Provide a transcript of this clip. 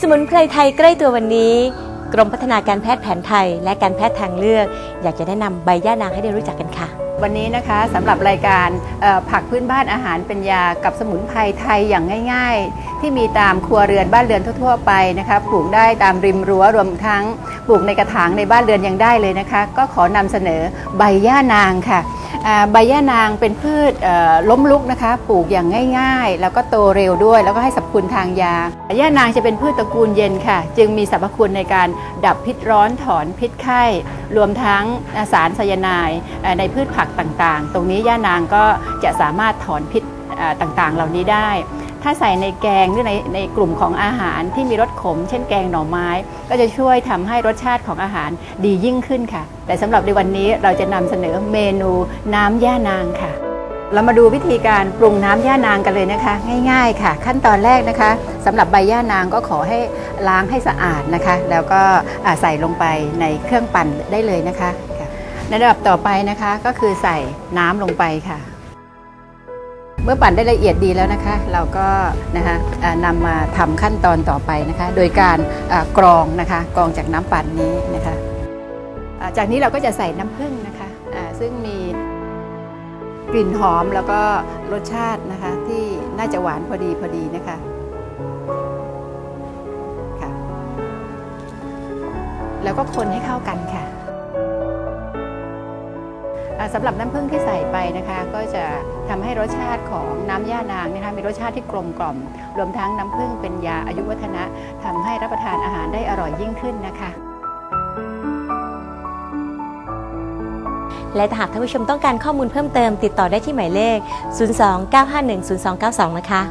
สมุนไพรไทยใกล้ตัววันนี้ กรมพัฒนาการแพทย์แผนไทย และการแพทย์ทางเลือก อยากจะแนะนำใบย่านางให้ได้รู้จักกันค่ะ วันนี้นะคะสำหรับรายการเอ่อผักพื้นบ้านอาหารเป็นยากับสมุนไพรไทยอย่างง่าย ๆ ที่มีตามครัวเรือนบ้านเรือนทั่วๆไปนะคะปลูกได้ตามริมรั้วรวมทั้งปลูกในกระถางในบ้านเรือนยังได้เลยนะคะ ก็ขอนำเสนอใบย่านางค่ะ ใบย่านางเป็นพืชล้มลุกนะคะ ปลูกอย่างง่าย ๆ แล้วก็โตเร็วด้วย แล้วก็ให้สรรพคุณทางยาย่านางจะเป็นพืชตระกูลเย็นค่ะ จึงมีสรรพคุณในการดับพิษร้อนถอนพิษไข้ รวมทั้งสารไซยาไนด์ในพืชผักต่างๆ ตรงนี้ย่านางก็จะสามารถถอนพิษต่างๆ เหล่านี้ได้ ถ้าใส่ในแกงหรือในในกลุ่มของอาหารที่มีรสขม เช่นแกงหน่อไม้ ก็จะช่วยทำให้รสชาติของอาหารดียิ่งขึ้นค่ะ แต่สำหรับในวันนี้เราจะนำเสนอเมนูน้ำย่านางค่ะ เรามาดูวิธีการปรุงน้ำย่านางกันเลยนะคะ ง่าย ๆ ค่ะ ขั้นตอนแรกนะคะสำหรับใบย่านางก็ขอให้ล้างให้สะอาดนะคะ แล้วก็ใส่ลงไปในเครื่องปั่นได้เลยนะคะค่ะในระดับต่อไปนะคะก็คือใส่น้ำลงไปค่ะ เมื่อปั่นได้ละเอียดดีแล้วนะคะ เราก็นะคะนำมาทำขั้นตอนต่อไปนะคะ โดยการกรองนะคะกรองจากน้ำปั่นนี้นะคะจากนี้เราก็จะใส่น้ำผึ้งนะคะซึ่งมีกลิ่นหอมแล้วก็รสชาตินะคะที่น่าจะหวานพอดีพอดีนะคะค่ะแล้วก็คนให้เข้ากันค่ะ สำหรับน้ำผึ้งที่ใส่ไปนะคะ ก็จะทำให้รสชาติของน้ำย่านางนะคะมีรสชาติที่กลมกล่อม รวมทั้งน้ำผึ้งเป็นยาอายุวัฒนะทำให้รับประทานอาหารได้อร่อยยิ่งขึ้นนะคะและหากท่านผู้ชมต้องการข้อมูลเพิ่มเติมติดต่อได้ที่หมายเลข 02 951 0292 นะคะ